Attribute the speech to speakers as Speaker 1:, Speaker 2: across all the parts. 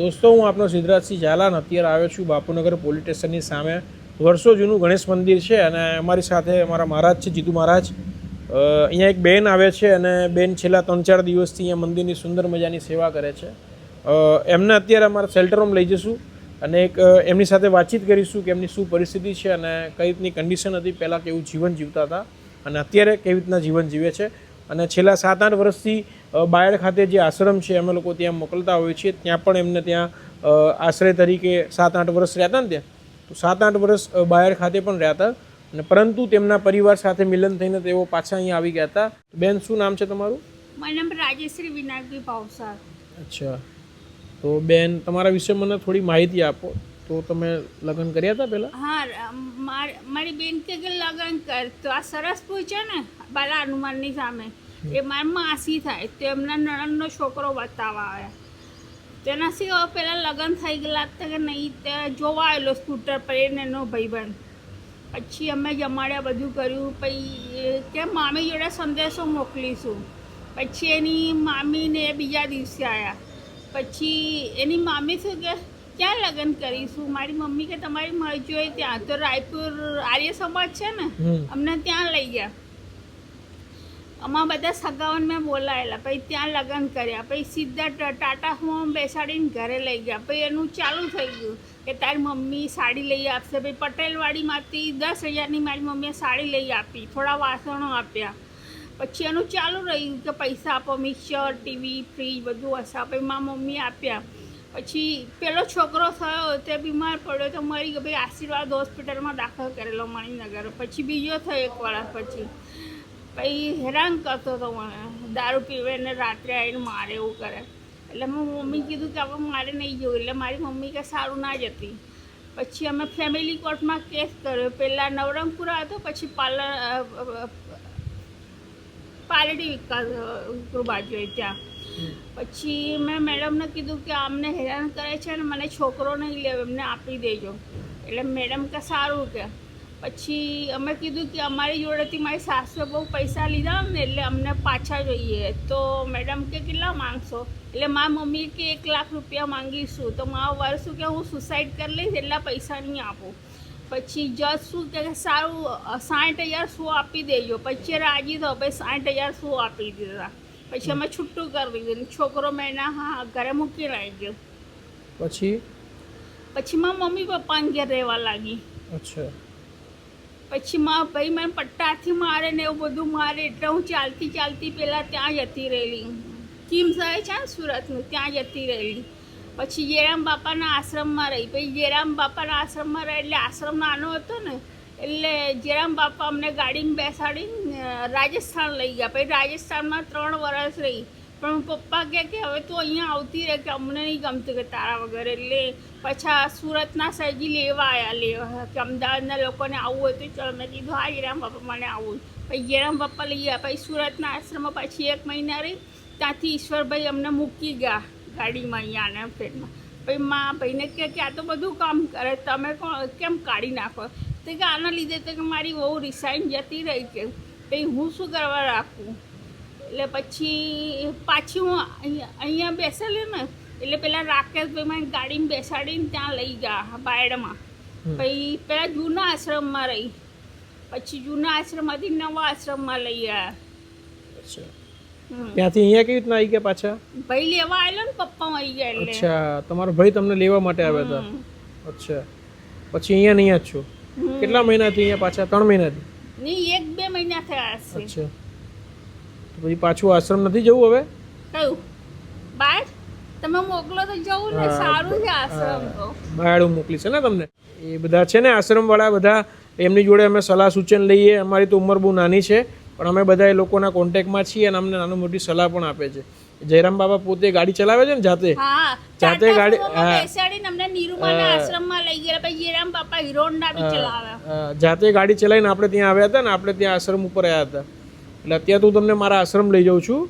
Speaker 1: દોસ્તો, હું આપનો સિદ્ધરાજસિંહ ઝાલાન અત્યારે આવ્યો છું બાપુનગર પોલીસ સ્ટેશનની સામે. વર્ષો જૂનું ગણેશ મંદિર છે અને અમારી સાથે અમારા મહારાજ છે, જીતુ મહારાજ. અહીંયા એક બેન આવે છે અને બેન છેલ્લા ત્રણ ચાર દિવસથી અહીંયા મંદિરની સુંદર મજાની સેવા કરે છે. એમને અત્યારે અમારા શેલ્ટર હોમ લઈ જઈશું અને એક એમની સાથે વાતચીત કરીશું કે એમની શું પરિસ્થિતિ છે અને કઈ રીતની કન્ડિશન હતી, પહેલાં કેવું જીવન જીવતા હતા અને અત્યારે કેવી રીતના જીવન જીવે છે. અને છેલ્લા સાત આઠ વર્ષથી બાયડ ખાતે જે આશ્રમ છે અમે લોકો ત્યાં મોકલતા હોઈએ છીએ. ત્યાં પણ એમને ત્યાં આશ્રય તરીકે સાત આઠ વર્ષ રહ્યા હતા ને ત્યાં? તો સાત આઠ વર્ષ બાયડ ખાતે પણ રહ્યા હતા. અને પરંતુ તેમના પરિવાર સાથે મિલન થઈને તેઓ પાછા અહીંયા આવી ગયા હતા. બેન શું નામ છે તમારું?
Speaker 2: મારું નામ રાજેશ્રી વિનાયકભાઈ ભાવસાર.
Speaker 1: અચ્છા. તો બેન તમારા વિશે મને થોડી માહિતી આપો. તો તમે લગ્ન કર્યા હતા પહેલાં?
Speaker 2: હા માર- બેન કે કે લગ્ન કર તો આ સરસ પૂછે ને બાલા હનુમાનની સામે. એ મારી માસી થાય તો એમના નણંદનો છોકરો બતાવવા. આવ્યા તેના સિવાય પહેલાં લગ્ન થઈ ગયેલા હતા કે નહીં તે જોવા આવેલો સ્કૂટર પર એને એનો ભાઈબંધ. પછી અમે જમાડ્યા બધું કર્યું પછી કે મામી જોડે સંદેશો મોકલીશું. પછી એની મામીને બીજા દિવસે આવ્યા પછી એની મામી શું કે ક્યાં લગ્ન કરીશું? મારી મમ્મી કે તમારી મરજી હોય ત્યાં. તો રાયપુર આર્ય સમાજ છે ને અમને ત્યાં લઈ ગયા. અમારા બધા સગાઓને મેં બોલાયેલા, પછી ત્યાં લગ્ન કર્યા, પછી સીધા ટાટા હોમ બેસાડીને ઘરે લઈ ગયા, પછી એનું ચાલુ થઈ ગયું કે તારી મમ્મી સાડી લઈ આપશે, પછી પટેલવાડીમાંથી દસ હજારની મારી મમ્મીએ સાડી લઈ આપી, થોડા વાસણો આપ્યા. પછી એનું ચાલુ રહ્યું કે પૈસા આપો, મિક્સર, ટીવી, ફ્રીજ બધું હશે, પછી મારા મમ્મી આપ્યા. પછી પેલો છોકરો થયો, તે બીમાર પડ્યો, તો મરી ગયો ભાઈ આશીર્વાદ હોસ્પિટલમાં દાખલ કરેલો મણિનગર, પછી બીજો થયો એક વર્ષ પછી. પછી હેરાન કરતો હતો મને. દારૂ પીવે ને રાત્રે આવીને મારે એવું કરે. એટલે મેં મમ્મી કીધું કે હવે મારે નહીં જવું. એટલે મારી મમ્મી કે સારું ના જતી. પછી અમે ફેમિલી કોર્ટમાં કેસ કર્યો. પહેલાં નવરંગપુરા હતો, પછી પાર્લર પાલડી વિકાસ બાજુ ત્યાં. પછી મેં મેડમને કીધું કે અમને હેરાન કરે છે ને, મને છોકરો નહીં લેવો, એમને આપી દેજો. એટલે મેડમ કે સારું કે. પછી અમે કીધું કે અમારી જોડેથી મારી સાસુએ બહુ પૈસા લીધા ને એટલે અમને પાછા જોઈએ. તો મેડમ કે કેટલા માંગશો? એટલે મારા મમ્મી કે એક લાખ રૂપિયા માંગીશું. તો મારા વર શું કે હું સુસાઇડ કરી લઈશ એટલા પૈસા નહીં આપું. પછી જજ શું કે સારું સાઠ હજાર શું આપી દેજો. પછી રાજી થયો પછી સાઠ હજાર શું આપી દીધા. પછી અમે છૂટું કરી દીધું. છોકરો મેં હા ઘરે મૂકી ગયો
Speaker 1: પછી?
Speaker 2: પછી મારા મમ્મી પપ્પાને ઘેર રહેવા લાગી.
Speaker 1: અચ્છા.
Speaker 2: પછી માં ભાઈ મને પટ્ટાથી મારે ને એવું બધું મારે એટલે હું ચાલતી ચાલતી પહેલાં ત્યાં જતી રહેલી. કિમ આવે છે ને સુરતનું? ત્યાં જતી રહેલી. પછી જેરામ બાપાના આશ્રમમાં રહી. પછી જેરામ બાપાના આશ્રમમાં રહી એટલે આશ્રમ નાનો હતો ને, એટલે જેરામ બાપા અમને ગાડીમાં બેસાડીને રાજસ્થાન લઈ ગયા. પછી રાજસ્થાનમાં ત્રણ વર્ષ રહી. પણ પપ્પા કહે કે હવે તું અહીંયા આવતી રહે કે અમને નહીં ગમતું કે તારા વગર એટલે પાછા સુરતના સહેજી લેવા આવ્યા લેવા કે અમદાવાદના લોકોને આવવું હોય તો ચલો મેં કીધું, હા જેરામ બાપા મને આવવું પછી જેરામ બાપા લઈ ગયા. પછી સુરતના આશ્રમમાં પછી એક મહિના રહી. ત્યાંથી ઈશ્વરભાઈ અમને મૂકી ગયા ગાડીમાં અહીંયા આના ફ્રેન્ડમાં પછી મા ભાઈને કહે કે, આ તો બધું કામ કરે. તમે કોણ? કેમ કાઢી નાખો? તો કે આના લીધે તો કે મારી બહુ રિસાઈન જતી રહી છે પછી હું શું કરવા રાખું? એટલે પછી પાછી હું અહીંયા બેસેલી ને એટલે પેલા રાકેશભાઈ મને ગાડીમાં બેસાડીને ત્યાં લઈ ગયા બાયડમાં. પછી પેલા જૂના આશ્રમમાં રહી. પછી જૂના આશ્રમમાંથી નવા આશ્રમમાં લઈ ગયા
Speaker 1: ત્યાંથી અહીંયા કેવી રીતના આવી ગયા પાછા?
Speaker 2: ભાઈ લેવા આવેલો ને પપ્પા આવી ગયા એટલે.
Speaker 1: અચ્છા તમારો ભાઈ તમને લેવા માટે આવ્યા હતા? અચ્છા. પછી અહીંયા નહીં જ છો? કેટલા મહિનાથી અહીંયા પાછા? ત્રણ મહિનાથી?
Speaker 2: નહીં એક બે મહિના થયા
Speaker 1: અચ્છા. પછી પાછું આશ્રમ નથી જવું હવે?
Speaker 2: કયું? બાર? તમે મોકલો તો જવું ને સારું છે આશ્રમ તો.
Speaker 1: મોકલી છે ને તમને? એ બધા છે ને આશ્રમવાળા બધા એમની જોડે અમે સલાહ સૂચન લઈએ. અમારી તો ઉંમર બહુ નાની છે પણ અમે બધા એ લોકોના કોન્ટેક્ટમાં છીએ અને અમને નાની મોટી સલાહ પણ આપે છે. જયરામ બાબા પોતે ગાડી ચલાવે છે ને જાતે? જાતે ગાડી- જાતે ગાડી ચલાવીને આપણે ત્યાં આવ્યા હતા ને આપણે ત્યાં આશ્રમ ઉપર આવ્યા હતા. એટલે અત્યારે હું તમને મારા આશ્રમ લઈ જાઉં છું.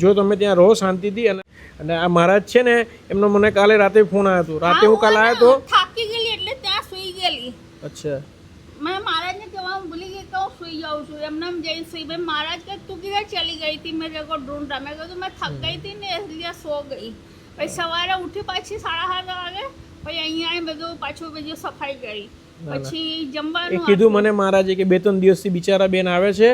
Speaker 1: જો તમે ત્યાં રહો શાંતિથી અને અને આ મહારાજ છે ને એમનો મને કાલે રાતે ફોન આવ્યો હતો. રાતે હું કાલે આવ્યો હતો
Speaker 2: થાકી ગયેલી એટલે ત્યાં સુઈ ગયેલી.
Speaker 1: અચ્છા.
Speaker 2: મેં મહારાજને કહેવાનું ભૂલી ગઈ કે હું સુઈ જાઉં છું. એમને એમ જઈ સુઈ ભાઈ મહારાજ કે તું કીધા ચલી ગઈ હતી? મેં જગો ઢૂંઢ મેં કહ્યું મેં થક ગઈ હતી ને એટલે સો ગઈ. પછી સવારે ઉઠી પાછી સાડા સાત વાગે પછી અહીંયા આવીને બધું પાછું બીજું સફાઈ કરી. પછી જમવાનું
Speaker 1: કીધું મને મહારાજે કે બે ત્રણ દિવસથી બિચારા બેન આવે છે.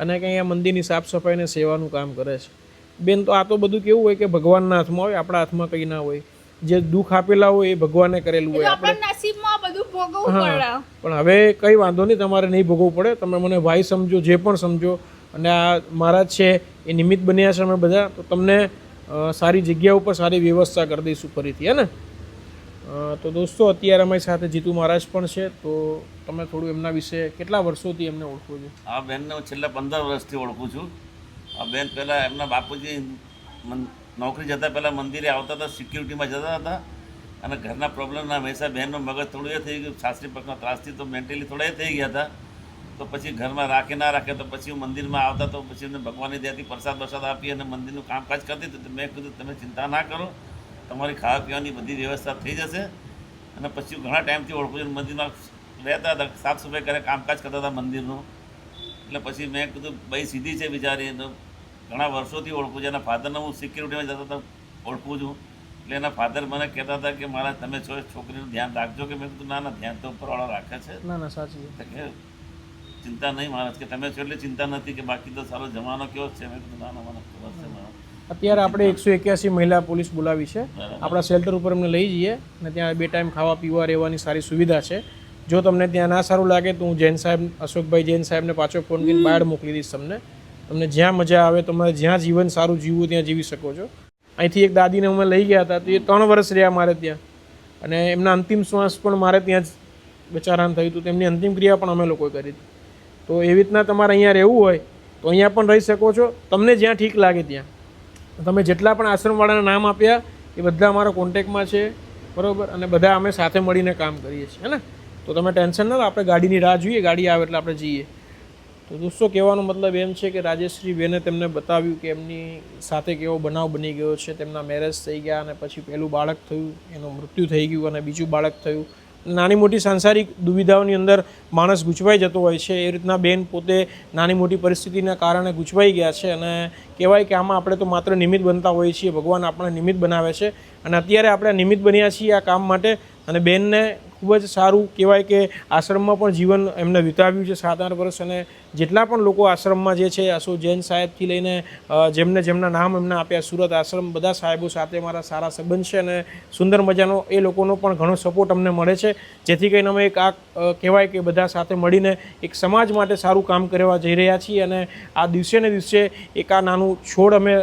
Speaker 1: અને કે અહીંયા મંદિરની સાફ સફાઈ અને સેવાનું કામ કરે છે. બેન તો આ તો બધું કેવું હોય કે ભગવાનના હાથમાં હોય આપણા હાથમાં કંઈ ના હોય. જે દુઃખ આપેલા હોય એ ભગવાને કરેલું હોય. આપણે
Speaker 2: હા નસીબમાં બધું ભોગવવું પડે.
Speaker 1: પણ હવે કંઈ વાંધો નહીં તમારે નહીં ભોગવવું પડે. તમે મને ભાઈ સમજો જે પણ સમજો. અને આ મહારાજ છે એ નિમિત્ત બન્યા છે અમે બધા. તો તમને સારી જગ્યા ઉપર સારી વ્યવસ્થા કરી દઈશું ફરીથી હે ને? તો દોસ્તો, અત્યારે અમારી સાથે જીતુ મહારાજ પણ છે, તો તમે થોડું એમના વિશે કેટલા વર્ષોથી એમને ઓળખો છો?
Speaker 3: આ બેનને હું છેલ્લા પંદર વર્ષથી ઓળખું છું. આ બેન પહેલાં એમના બાપુજી નોકરી જતાં પહેલાં મંદિરે આવતા હતા, સિક્યુરિટીમાં જતા હતા. અને ઘરના પ્રોબ્લેમના હંમેશા બહેનનું મગજ થોડું એ થઈ ગયું, સાસરી પક્ષના ત્રાસથી તો મેન્ટલી થોડા એ થઈ ગયા હતા. તો પછી ઘરમાં રાખે ના રાખે તો પછી હું મંદિરમાં આવતા તો પછી એમને ભગવાનની દયાથી પ્રસાદ પ્રસાદ આપી અને મંદિરનું કામકાજ કરતી હતી. તો મેં કીધું, તમે ચિંતા ના કરો. તમારી ખાવા પીવાની બધી વ્યવસ્થા થઈ જશે અને પછી ઘણા ટાઈમથી ઓળખું છું મંદિરમાં રહેતા હતા સાફ સફાઈ કરે કામકાજ કરતા હતા મંદિરનું. એટલે પછી મેં કીધું ભાઈ સીધી છે બિચારી. તો ઘણા વર્ષોથી ઓળખું છું એના ફાધરને હું સિક્યુરિટીમાં જતા હતા ઓળખું છું. એટલે એના ફાધર મને કહેતા હતા કે મારા તમે છો છોકરીનું ધ્યાન રાખજો. કે મેં કીધું ના ના ધ્યાન તો ઉપરવાળો રાખે છે.
Speaker 1: ના ના સાચી
Speaker 3: ચિંતા નહીં માણસ કે તમે છો એટલે ચિંતા નથી કે બાકી તો સારો જમાનો કેવો છે? મેં કીધું ના ના મને ખબર છે મહારાજ
Speaker 1: અત્યારે આપણે એકસો એક્યાસી મહિલા પોલીસ બોલાવી છે. આપણા શેલ્ટર ઉપર અમને લઈ જઈએ અને ત્યાં બે ટાઈમ ખાવા પીવા રહેવાની સારી સુવિધા છે. જો તમને ત્યાં ના સારું લાગે તો હું જૈન સાહેબ અશોકભાઈ જૈન સાહેબને પાછો ફોન કરીને બહાર મોકલી દઈશ તમને. તમને જ્યાં મજા આવે તમારે જ્યાં જીવન સારું જીવવું ત્યાં જીવી શકો છો. અહીંથી એક દાદીને અમે લઈ ગયા હતા તો એ ત્રણ વર્ષ રહ્યા મારે ત્યાં. અને એમના અંતિમ શ્વાસ પણ મારે ત્યાં જ બચારાને થયું હતું. તેમની અંતિમ ક્રિયા પણ અમે લોકોએ કરી હતી. તો એવી રીતના તમારે અહીંયા રહેવું હોય તો અહીંયા પણ રહી શકો છો. તમને જ્યાં ઠીક લાગે ત્યાં. તમે જેટલા પણ આશ્રમવાળાના નામ આપ્યા, એ બધા અમારા કોન્ટેક્ટમાં છે, બરાબર? અને બધા અમે સાથે મળીને કામ કરીએ છીએ, હે ને? તો તમે ટેન્શન ના આપણે ગાડીની રાહ જોઈએ, ગાડી આવે એટલે આપણે જઈએ. તો દોસ્તો, કહેવાનો મતલબ એમ છે કે રાજેશ્રી બેને તેમને બતાવ્યું કે એમની સાથે કેવો બનાવ બની ગયો છે, તેમના મેરેજ થઈ ગયા અને પછી પહેલું બાળક થયું, એનું મૃત્યુ થઈ ગયું અને બીજું બાળક થયું. નાની મોટી સાંસારિક દુવિધાઓની અંદર માણસ ગૂંચવાઈ જતો હોય છે. એ રીતના બેન પોતે નાની મોટી પરિસ્થિતિના કારણે ગૂંચવાઈ ગયા છે અને કહેવાય કે આમાં આપણે તો માત્ર નિમિત્ત બનતા હોઈએ છીએ. ભગવાન આપણને નિમિત્ત બનાવે છે અને અત્યારે આપણે નિમિત્ત બન્યા છીએ આ કામ માટે અને બેનને ખૂબ જ સારું કહેવાય કે આશ્રમમાં પણ જીવન એમને વિતાવ્યું છે. સાત આઠ વર્ષ અને જેટલા પણ લોકો આશ્રમમાં જે છે અશોક જૈન સાહેબથી લઈને જેમને જેમના નામ એમને આપ્યા, સુરત આશ્રમ, બધા સાહેબો સાથે મારા સારા સંબંધ છે અને સુંદર મજાનો એ લોકોનો પણ ઘણો સપોર્ટ અમને મળે છે. જેથી કરીને અમે એક આ કહેવાય કે બધા સાથે મળીને એક સમાજ માટે સારું કામ કરવા જઈ રહ્યા છીએ અને આ દિવસે ને દિવસે એક આ નાનું છોડ અમે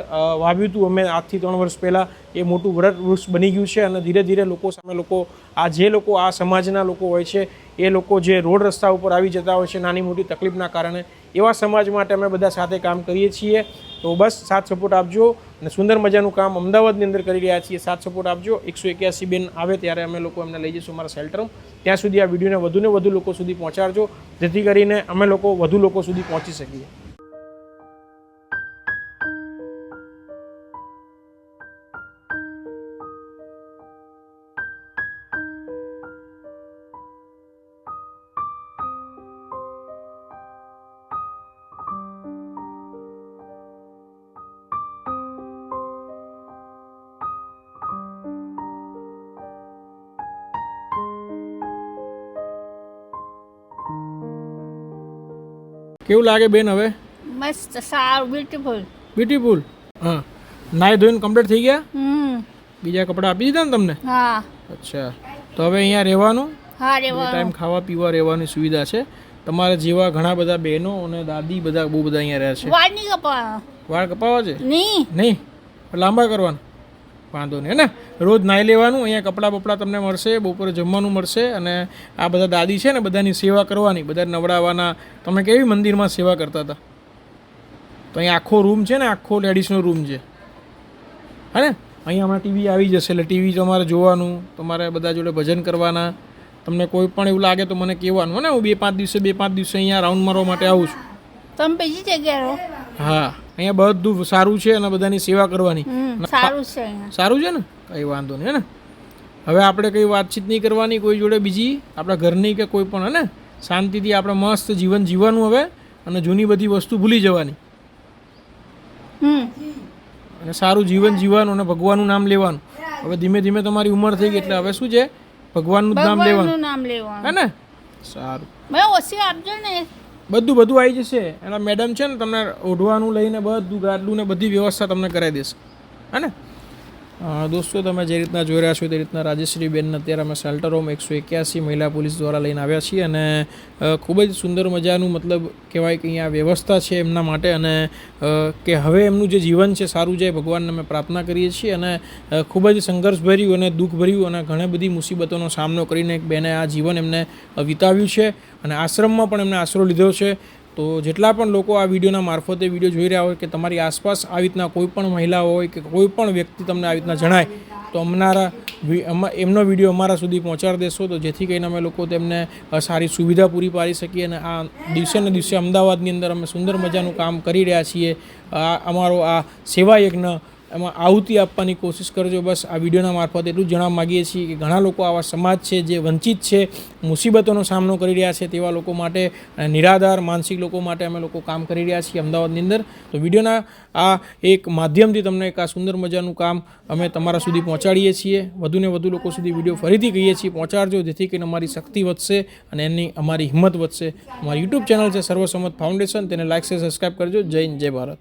Speaker 1: વાવ્યું હતું. અમે આજથી ત્રણ વર્ષ પહેલાં એ મોટું વૃક્ષ બની ગયું છે અને ધીરે ધીરે લોકો સામે લોકો, આ જે લોકો આ સમાજના લોકો હોય છે એ લોકો જે રોડ રસ્તા ઉપર આવી જતા હોય છે, નાની મોટી તકલીફના કારણે, એવા સમાજ માટે અમે બધા સાથે કામ કરીએ છીએ. તો બસ સાથ સપોર્ટ આપજો અને સુંદર મજાનું કામ અમદાવાદની અંદર કરી રહ્યા છીએ. સાથ સપોર્ટ આપજો. એકસો એક્યાસી બેન આવે ત્યારે અમે લોકો એમને લઈ જઈશું અમારા શેલ્ટરમાં ત્યાં સુધી આ વિડીયોને વધુને વધુ લોકો સુધી પહોંચાડજો. જેથી કરીને અમે લોકો વધુ લોકો સુધી પહોંચી શકીએ. કેવું લાગે બેન હવે?
Speaker 2: મસ્ત સારું બ્યુટીફુલ
Speaker 1: બ્યુટીફુલ હા. નાઈ ધોઈને કમ્પ્લીટ થઈ ગયા?
Speaker 2: હમ.
Speaker 1: બીજા કપડાં આપી દીધા ને તમને?
Speaker 2: હા.
Speaker 1: અચ્છા. તો હવે અહીંયા રહેવાનું?
Speaker 2: હા રહેવાનું.
Speaker 1: ટાઈમ ખાવા પીવા રહેવાની સુવિધા છે. તમારા જેવા ઘણા બધા બહેનો અને દાદી બધા બહુ બધા અહીંયા રહે છે.
Speaker 2: વાળ નહીં કપાવા
Speaker 1: વાળ કપાવા છે?
Speaker 2: નહીં.
Speaker 1: નહીં? લાંબા કરવાના? વાંધો નહીં ને? રોજ નાહી લેવાનું અહીંયા કપડાં બપડાં તમને મળશે બપોરે જમવાનું મળશે અને આ બધા દાદી છે ને બધાની સેવા કરવાની બધા નવડાવવાના. તમે કેવી મંદિરમાં સેવા કરતા હતા? તો અહીંયા આખો રૂમ છે ને આખો લેડીઝનો રૂમ છે. હે ને? અહીંયા હમણાં ટીવી આવી જશે એટલે ટીવી તમારે જોવાનું તમારે બધા જોડે ભજન કરવાના. તમને કોઈ પણ એવું લાગે તો મને કહેવાનું હે ને? હું બે પાંચ દિવસે બે પાંચ દિવસે અહીંયા રાઉન્ડ મારવા માટે આવું છું.
Speaker 2: તમે બીજી જગ્યાએ
Speaker 1: હા. અહીંયા બધું સારું છે અને બધાની સેવા કરવાની.
Speaker 2: સારું છે
Speaker 1: સારું છે ને? કંઈ વાંધો નહીં હે ને? હવે આપણે કંઈ વાતચીત નહીં કરવાની કોઈ જોડે બીજી આપણા ઘરની કે કોઈ પણ હે ને? શાંતિથી આપણે મસ્ત જીવન જીવવાનું હવે અને જૂની બધી વસ્તુ ભૂલી જવાની.
Speaker 2: હમ.
Speaker 1: અને સારું જીવન જીવવાનું અને ભગવાનનું નામ લેવાનું. હવે ધીમે ધીમે તમારી ઉંમર થઈ ગઈ એટલે હવે શું છે? ભગવાનનું નામ લેવાનું.
Speaker 2: નામ લેવાનું.
Speaker 1: હે ને? સારું.
Speaker 2: ઓછી આપજો ને.
Speaker 1: બધું બધું આવી જશે. એના મેડમ છે ને, તમને ઓઢવાનું લઈને બધું ગાડલું ને બધી વ્યવસ્થા તમને કરાવી દેશે. હે ને? દોસ્તો, તમે જે રીતના જોઈ રહ્યા છો તે રીતના રાજેશ્રીબેન અત્યારે અમે શેલ્ટર હોમ એકસો એક્યાસી મહિલા પોલીસ દ્વારા લઈને આવ્યા છીએ અને ખૂબ જ સુંદર મજાનું મતલબ કહેવાય કે અહીંયા વ્યવસ્થા છે એમના માટે અને કે હવે એમનું જે જીવન છે સારું જાય ભગવાનને અમે પ્રાર્થના કરીએ છીએ અને ખૂબ જ સંઘર્ષભર્યું અને દુઃખભર્યું અને ઘણી બધી મુસીબતોનો સામનો કરીને એક બેને આ જીવન એમને વિતાવ્યું છે અને આશ્રમમાં પણ એમને આશરો લીધો છે. તો જેટલા પણ લોકો આ વિડીયોના મારફતે વીડિયો જોઈ રહ્યા હોય કે તમારી આસપાસ આવી રીતના કોઈ પણ મહિલા હોય કે કોઈ પણ વ્યક્તિ તમને આવી રીતના જણાય, તો અમારા એમનો વીડિયો અમારા સુધી પહોંચાડી દેશો. તો જેથી કરીને અમે લોકો તેમને સારી સુવિધા પૂરી પાડી શકીએ અને આ દિવસે ને દિવસે અમદાવાદની અંદર અમે સુંદર મજાનું કામ કરી રહ્યા છીએ. આ અમારો આ સેવા યજ્ઞ એમાં આહુતિ આપવાની કોશિશ કરજો. બસ આ વિડીયોના મારફત એટલું જણાવવા માગીએ છીએ કે ઘણા લોકો આવા સમાજ છે જે વંચિત છે, મુસીબતોનો સામનો કરી રહ્યા છે તેવા લોકો માટે નિરાધાર માનસિક લોકો માટે અમે લોકો કામ કરી રહ્યા છીએ અમદાવાદની અંદર. તો વિડીયોના આ એક માધ્યમથી તમને એક આ સુંદર મજાનું કામ અમે તમારા સુધી પહોંચાડીએ છીએ. વધુને વધુ લોકો સુધી વીડિયો ફરીથી કહીએ છીએ, પહોંચાડજો જેથી કરીને અમારી શક્તિ વધશે અને એની અમારી હિંમત વધશે. અમારી યુટ્યુબ ચેનલ છે સર્વસંમત ફાઉન્ડેશન. તેને લાઇક છે સબસ્ક્રાઈબ કરજો. જય હિન્દ, જય ભારત.